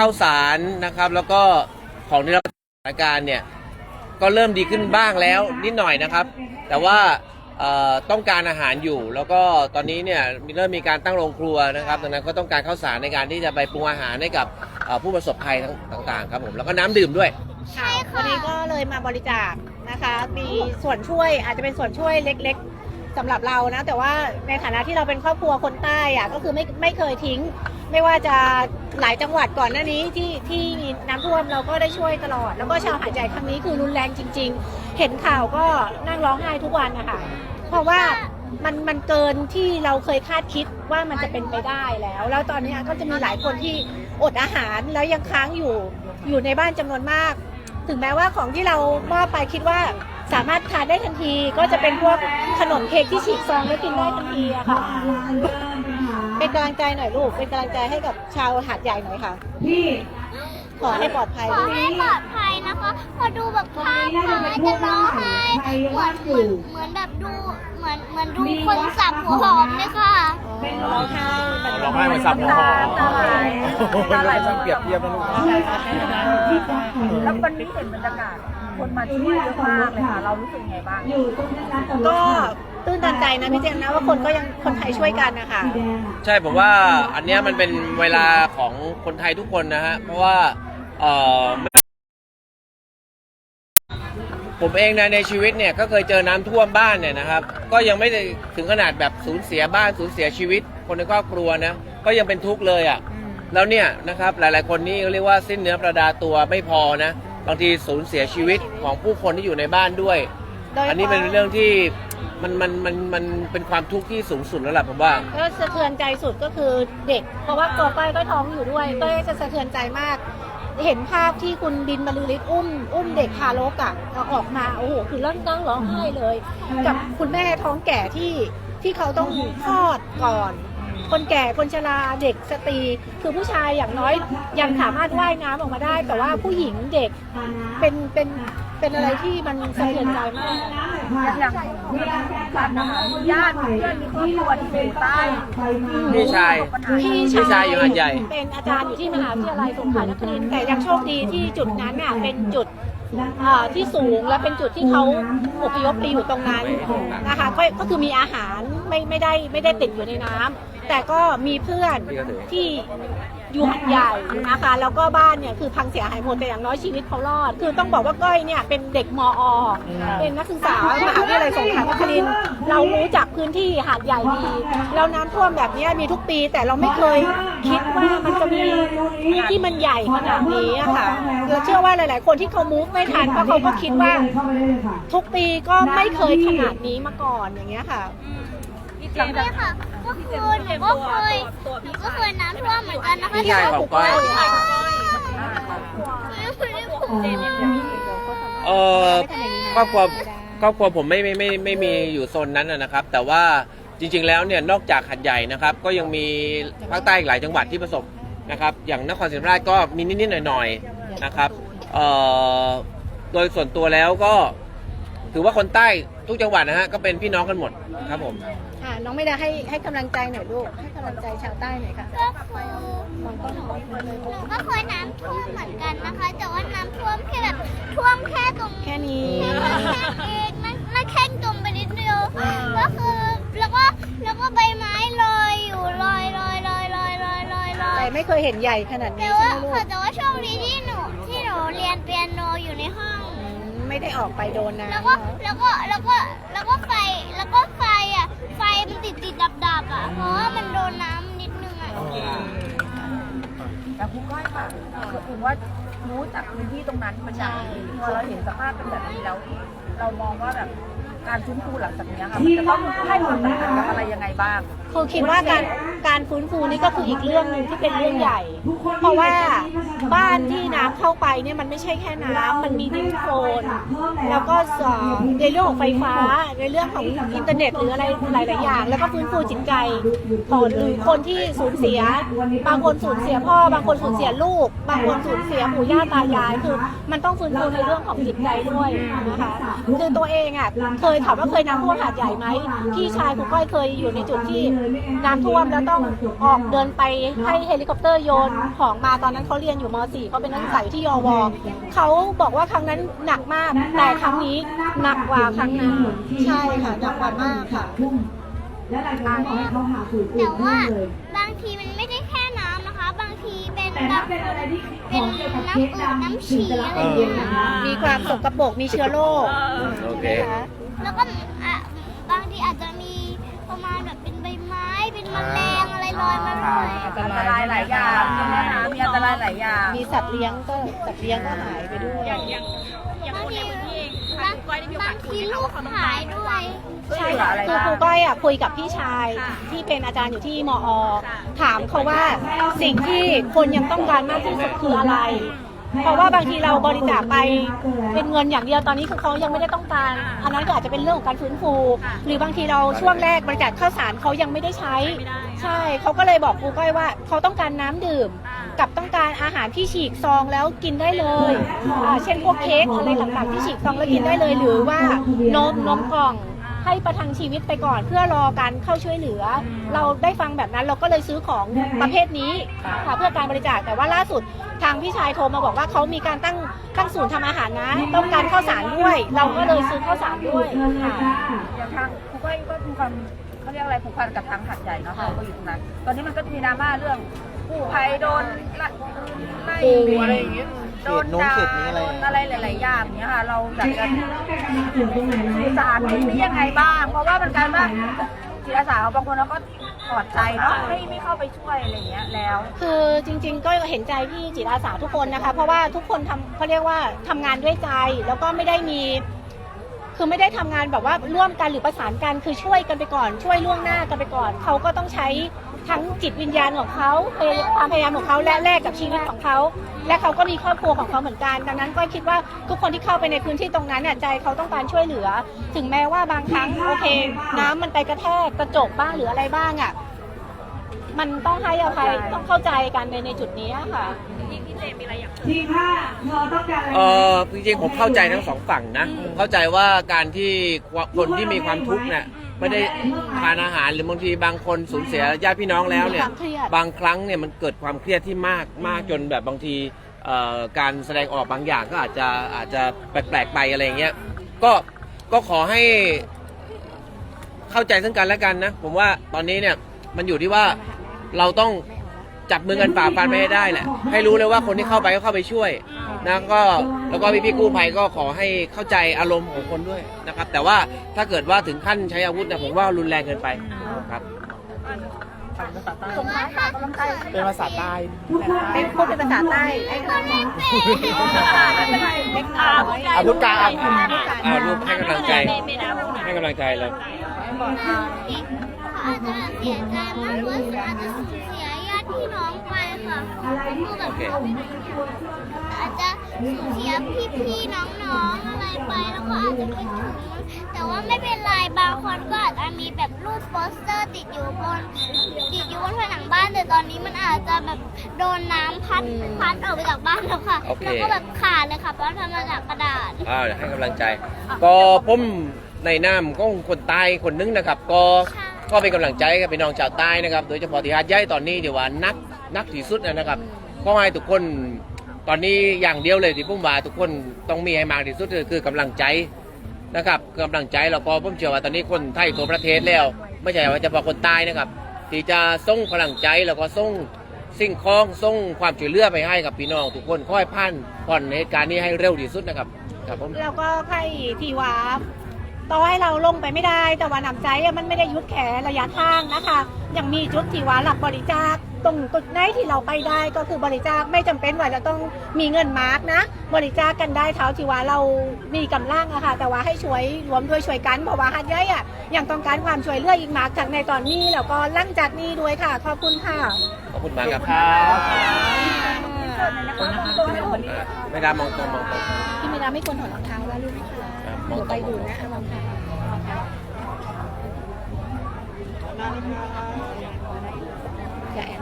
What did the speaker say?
ข้าวสารนะครับ แล้วก็ของที่เราสถานการณ์เนี่ยก็เริ่มดีขึ้นบ้างแล้วนิดหน่อยนะครับ แต่ว่าต้องการอาหารอยู่ แล้วก็ตอนนี้เนี่ยมีเริ่มมีการตั้งโรงครัวนะครับดังนั้นก็ต้องการข้าวสารในการที่จะไปปรุงอาหารให้กับผู้ประสบภัยต่างๆ ครับผมแล้วก็น้ำดื่มด้วยค่ะวันนี้ก็เลยมาบริจาคนะคะ มีส่วนช่วยอาจจะเป็นส่วนช่วยเล็ก ๆ สำหรับเรานะ แต่ว่าในฐานะที่เราเป็นครอบครัวคนใต้อะก็คือไม่ไม่เคยทิ้ง ไม่ว่าจะหลายจังหวัดก่อนหน้านี้ที่ที่มีน้ำท่วมเราก็ได้ช่วยตลอด แล้วก็ชาวหาดใหญ่ครั้งนี้คือรุนแรงจริง ๆ เห็นข่าวก็นั่งร้องไห้ทุกวันนะคะเพราะว่ามันมันเกินที่เราเคยคาดคิดว่ามันจะเป็นไปได้แล้ว แล้วตอนนี้ก็จะมีหลายคนที่อดอาหารแล้วยังค้างอยู่อยู่ในบ้านจำนวนมาก ถึงแม้ว่าของที่เรามอบไปคิดว่า สามารถทานได้ทันทีก็จะเป็นพวกขนมเค้กที่ฉีกซองแล้วกินได้ทันทีอะค่ะ เป็นกำลังใจหน่อยลูก เป็นกำลังใจให้กับชาวหาดใหญ่หน่อยค่ะขอให้ปลอดภัยขอให้ปลอดภัยนะคะ พอดูแบบภาพมาจะร้องไห้เหมือนเหมือนเหมือนแบบดู เหมือนเหมือนดูคนสับหัวหอมเลยค่ะร้องไห้ร้องไห้เหมือนสับหัวหอมตาไหลตาไหลมันเปรียบเทียบนะลูกแล้ววันนี้เห็นบรรยากาศ คนมาช่วยเยอะมากเลยค่ะ เรารู้สึกไงบ้าง ก็ตื้นตันใจนะพี่เจมส์นะว่าคนก็ยังคนไทยช่วยกันนะคะใช่ผมว่าอันเนี้ยมันเป็นเวลาของคนไทยทุกคนนะฮะเพราะว่าเอ่อผมเองนะในชีวิตเนี่ยก็เคยเจอน้ำท่วมบ้านเนี่ยนะครับ ก็ยังไม่ได้ถึงขนาดแบบสูญเสียบ้านสูญเสียชีวิต คนในครอบครัวนะก็ยังเป็นทุกข์เลยอะ่ะ แล้วเนี่ยนะครับหลาย ๆ คนนี่เรียกว่าสิ้นเนื้อประดาตัวไม่พอนะ บางทีสูญเสียชีวิตของผู้คนที่อยู่ในบ้านด้วย โดยเฉพาะอันนี้เป็นเรื่องที่มันมันมันมันเป็นความทุกข์ที่สูงสุดแล้วล่ะผมว่า ก็สะเทือนใจสุดก็คือเด็ก เพราะว่าตัวก้อยก็ท้องอยู่ด้วยก็จะสะเทือนใจมาก เห็นภาพที่คุณดินบรรลือฤทธิ์อุ้มอุ้มเด็กทารกอะเอาออกมาโอ้โหคือเริ่มต้องร้องไห้เลย กับคุณแม่ท้องแก่ที่ที่เขาต้องคลอดก่อน คนแก่คนชราเด็กสตรี คือผู้ชายอย่างน้อยยังสามารถว่ายน้ำออกมาได้ แต่ว่าผู้หญิงเด็กเป็นเป็นเป็นอะไรที่มันสะเทือนใจมากอย่างสันนะคะญาติเพื่อนมีครอบครัวที่อยู่ใต้พี่ชายพี่พี่ชายอยู่หาดใหญ่เป็นอาจารย์อยู่ที่มหาวิทยาลัยสงขลานครินทร์แต่ยังโชคดีที่จุดนั้นน่ะเป็นจุดที่สูงและเป็นจุดที่เขาอพยพไปอยู่ตรงนั้นนะคะก็ก็คือมีอาหารไม่ไม่ได้ไม่ได้ติดอยู่ในน้ำ แต่ก็มีเพื่อนที่อยู่หัดใหญ่นะคะแล้วก็บ้านเนี่ยคือพังเสียหายหมดแต่อย่างน้อยชีวิตเขารอด คือต้องบอกว่าก้อยเนี่ยเป็นเด็กมอ เป็นนักศึกษามหาวิทยาลัยสงขลานครินทร์เรารู้จักพื้นที่หาดใหญ่ดีแล้วน้ำท่วมแบบเนี้ยมีทุกปี แต่เราไม่เคยคิดว่ามันจะมีที่มันใหญ่ขนาดนี้อะค่ะเราเชื่อว่าหลาย ๆ คนที่เขา move ไม่ทันเพราะเขาก็คิดว่า ทุกปีก็ไม่เคยขนาดนี้มาก่อนอย่างเงี้ยค่ะนี่ค่ะ ก็คือหนูก็เคยหนูก็เคยน้ำท่วมเหมือนกันนะคะพี่ชายของก้อย เออครอบครัวครอบครัวผมไม่ไม่ไม่ไม่มีอยู่โซนนั้นนะนะครับ แต่ว่าจริง ๆ แล้วเนี่ยนอกจากหัดใหญ่นะครับ ก็ยังมีภาคใต้อีกหลายจังหวัดที่ประสบนะครับ อย่างนครศรีธรรมราชก็มีนิดๆหน่อยๆนะครับเอ่อโดยส่วนตัวแล้วก็ถือว่าคนใต้ ทุกจังหวัดนะฮะก็เป็นพี่น้องกันหมดครับผม ค่ะน้องไม่ได้ให้ให้กำลังใจหน่อยลูก ให้กำลังใจชาวใต้หน่อยค่ะก็คือหนูก็เคยน้ำท่วมเหมือนกันนะคะ แต่ว่าน้ำท่วมแค่แบบท่วมแค่ตรงแค่นี้แค่เองนั่นนั่นแค่จมไปนิดเดียวก็คือแล้วก็แล้วก็ใบไม้ลอยอยู่ลอยลอยลอยลอยลอยลอยลอแต่ยไม่เคยเห็นใหญ่ขนาดแต่นี้ว่าใช่ไหมลูกค่ะแต่ว่าโชคดีที่หนูที่หนูเรียนเปียโนอยู่ในห้องอืม ไม่ได้ออกไปโดนน้ำแล้วก็แล้วก็แล้วก็แล้วก็ไฟแล้วก็ไฟอะไฟมันติดติดดับดับๆอะเพราะว่ามันโดนน้ำนิดนึงอะแต่คุณก้อยค่ะคือคุณว่ารู้จักพื้นที่ตรงนั้นมันอย่างดีพอเราเห็นสภาพเป็นแบบนี้แล้ว เรามองว่าแบบ การฟื้นฟูหลังจากนี้ค่ะมันจะต้องให้ความสำคัญกับอะไรยังไงบ้าง คือคิดว่าการการฟื้นฟูนี่ก็คืออีกเรื่องหนึ่งที่เป็นเรื่องใหญ่ เพราะว่าบ้านที่น้ำเข้าไปเนี่ยมันไม่ใช่แค่น้ำมันมีดินโคลนแล้วก็สองในเรื่องของไฟฟ้าในเรื่องของอินเทอร์เน็ตหรืออะไรหลาย ๆ อย่าง แล้วก็ฟื้นฟูจิตใจของหรือคนที่สูญเสีย บางคนสูญเสียพ่อ บางคนสูญเสียลูก บางคนสูญเสียปู่ย่าตายายคือ มันต้องฟื้นฟูในเรื่องของจิตใจด้วยนะคะคือตัวเองอะเคยถามว่าเคยน้ำท่วมหาดใหญ่ไหมพี่ชายคุณก้อยเคยอยู่ในจุดที่น้ำท่วมแล้วต้องออกเดินไปให้เฮลิคอปเตอร์โยนของมาตอนนั้นเขาเรียนอยู่ม .4 เขาเป็นนักศึกษาอยู่ที่ยวเขาบอกว่าครั้งนั้นหนักมาก แต่ครั้งนี้หนักกว่าครั้งนั้นใช่ค่ะหนักกว่ามากค่ะแต่ว่าบางทีมันไม่ได้แค่น้ำนะคะ บางทีเป็นแบบเป็นน้ำอืดน้ำฉี่อะไรอย่างเงี้ยมีความสกปรกมีเชื้อโรคโอเคนะคะ แล้วก็อะบางทีอาจจะมีประมาณแบบเป็นใบไม้เป็นแมลงอะไรลอยมาด้วย อันตรายหลายอย่างใช่ไหมคะมีอันตรายหลายอย่าง มีสัตว์เลี้ยงก็สัตว์เลี้ยงก็หายไปด้วยบางทีบางบางทีลูกหายด้วย ใช่ค่ะคือครูก้อยอะคุยกับพี่ชายที่เป็นอาจารย์อยู่ที่มอถามเขาว่าสิ่งที่คนยังต้องการมากที่สุดคืออะไร เพราะว่าบางทีเราบริจาคไปเป็นเงินอย่างเดียวตอนนี้คือเขายังไม่ได้ต้องการ อันนั้นก็อาจจะเป็นเรื่องของการฟื้นฟู หรือบางทีเราช่วงแรกบริจาคข้าวสารเขายังไม่ได้ใช้ ใช่เขาก็เลยบอกครูก้อยว่าเขาต้องการน้ำดื่ม กับต้องการอาหารที่ฉีกซองแล้วกินได้เลยอ่าเช่นพวกเค้กอะไรต่างๆที่ฉีกซองแล้วกินได้เลย หรือว่านมนมกล่องให้ประทังชีวิตไปก่อนเพื่อรอการเข้าช่วยเหลือ เราได้ฟังแบบนั้นเราก็เลยซื้อของประเภทนี้ค่ะเพื่อการบริจาคแต่ว่าล่าสุด ทางพี่ชายโทรมาบอกว่าเขามีการตั้งตั้งศูนย์ทำอาหารนะ ต้องการข้าวสารด้วย เราก็เลยซื้อข้าวสารด้วยค่ะ อย่างทางครูก้อยก็มีความเขาเรียกอะไรผูกพันกับทางหัดใหญ่เนาะเราก็อยู่ตรงนั้น ตอนนี้มันก็มีดราม่าเรื่องกู้ภัยโดนไล่ไล่อะไรอย่างเงี้ยโดนด่าโดนอะไรหลาย ๆ อย่างเนี้ยค่ะ เราอยากจะสื่อสารนี้ยังไงบ้าง เพราะว่ามันกลารว่า จิตอาสาบางคนเขาก็ถอดใจเนาะไม่ไม่เข้าไปช่วยอะไรอย่างเงี้ยแล้ว คือจริงๆก็เห็นใจพี่จิตอาสาทุกคนนะคะ เพราะว่าทุกคนทำเขาเรียกว่าทำงานด้วยใจแล้วก็ไม่ได้มี คือไม่ได้ทำงานแบบว่าร่วมกันหรือประสานกันคือช่วยกันไปก่อน ช่วยล่วงหน้ากันไปก่อน เขาก็ต้องใช้ ทั้งจิตวิญญาณของเขาความพยายามของเขาและแลกกับชีวิตของเขา และเขาก็มีครอบครัวของเขาเหมือนกัน ดังนั้นก็คิดว่าทุกคนที่เข้าไปในพื้นที่ตรงนั้นน่ะใจเขาต้องการช่วยเหลือ ถึงแม้ว่าบางครั้งโอเค น้ำมันไปกระแทกกระจกบ้างหรืออะไรบ้างอะมันต้องให้อภัยต้องเข้าใจกันในในจุดนี้ค่ะเออจริงๆผมเข้าใจทั้งสองฝั่งนะ เข้าใจว่าการที่คนที่มีความทุกข์เนี่ย ไม่ได้ทานอาหารหรือบางทีบางคนสูญเสียญาติพี่น้องแล้วเนี่ย มีความเครียด บางครั้งเนี่ยมันเกิดความเครียดที่มากมากจนแบบบางทีเอ่อการแสดงออกบางอย่างก็อาจจะอาจจะแปลกๆไปอะไรอย่างเงี้ยก็ก็ขอให้เข้าใจซึ่งกันและกันนะ ผมว่าตอนนี้เนี่ยมันอยู่ที่ว่าเราต้องจับมือกันฝ่าฟันไปให้ได้แหละให้รู้เลยว่าคนที่เข้าไปก็เข้าไปช่วย นะก็แล้วก็พี่พี่ๆกู้ภัยก็ขอให้เข้าใจอารมณ์ของคนด้วยนะครับ แต่ว่าถ้าเกิดว่าถึงขั้นใช้อาวุธนะผมว่ารุนแรงเกินไปครับส่งท้ายค่ะกำลังใจเป็นภาษาใต้เป็นพูดเป็นภาษาใต้ให้เขาไม่เป็นไรเล็กน้อยอาวุธกลางอ่ารูปให้กำลังใจ ให้กำลังใจเลย เคอาจจะสูญเสียพี่ๆน้องๆอะไรไปแล้วก็อาจจะคิดถึงแต่ว่าไม่เป็นไรบางคนก็อาจจะมีแบบรูปโปสเตอร์ติดอยู่บนติดอยู่บนผนังบ้านแต่ตอนนี้มันอาจจะแบบโดนน้ำพัดพัดออกไปจากบ้านแล้วค่ะโอเคแล้วก็แบบขาดเลยค่ะเพราะทำมาจากกระดาษอ่าให้กำลังใจ ก็ผมในนามของคนใต้คนนึงนะครับ ก็ก็เป็นกำลังใจกับพี่น้องชาวใต้นะครับ โดยเฉพาะที่หาดใหญ่ตอนนี้เดี๋ยวว่านักนักที่สุดนะครับ ก็ให้ทุกคนตอนนี้อย่างเดียวเลยที่ผมว่าทุกคนต้องมีให้มากที่สุดคือกำลังใจนะครับกำลังใจแล้วก็ผมเชื่อว่าตอนนี้คนไทยทั่วประเทศแล้ว ไม่ใช่ว่าเฉพาะคนใต้นะครับ ที่จะส่งพลังใจแล้วก็ส่งสิ่งของส่งความช่วยเหลือไปให้กับพี่น้อง ทุกคนค่อยผ่านผ่อนเหตุการณ์นี้ให้เร็วที่สุดนะครับครับผมแล้วก็ใครที่ว่าต่อให้เราลงไปไม่ได้ แต่ว่าน้ำใจมันไม่ได้ยุดแขนระยะทางนะคะ ยังมีจุดที่ว่าหลับบริจาค ตรงจุดไหนที่เราไปได้ก็คือบริจาคไม่จำเป็นว่าจะต้องมีเงินมาร์กนะ บริจาคกันได้เท่าที่ว่าเรามีกำลังอะค่ะแต่ว่าให้ช่วยรวมด้วยช่วยกันเพราะว่าฮัทย้ายอะยังต้องการความช่วยเหลืออีกมากจากในตอนนี้แล้วก็หลั่งจากนี้ด้วยค่ะขอบคุณค่ะขอบคุณมากครับครับค่ะเกิดในนะคะมองตัวให้ลูกอะไม่ได้มองตรงมองตรงพี่ไม่ได้ไม่ควรถอดรองเท้าแล้วลูกนะคะครับเดี๋ยวไปดูนะเอารองเท้าอย่าแอบ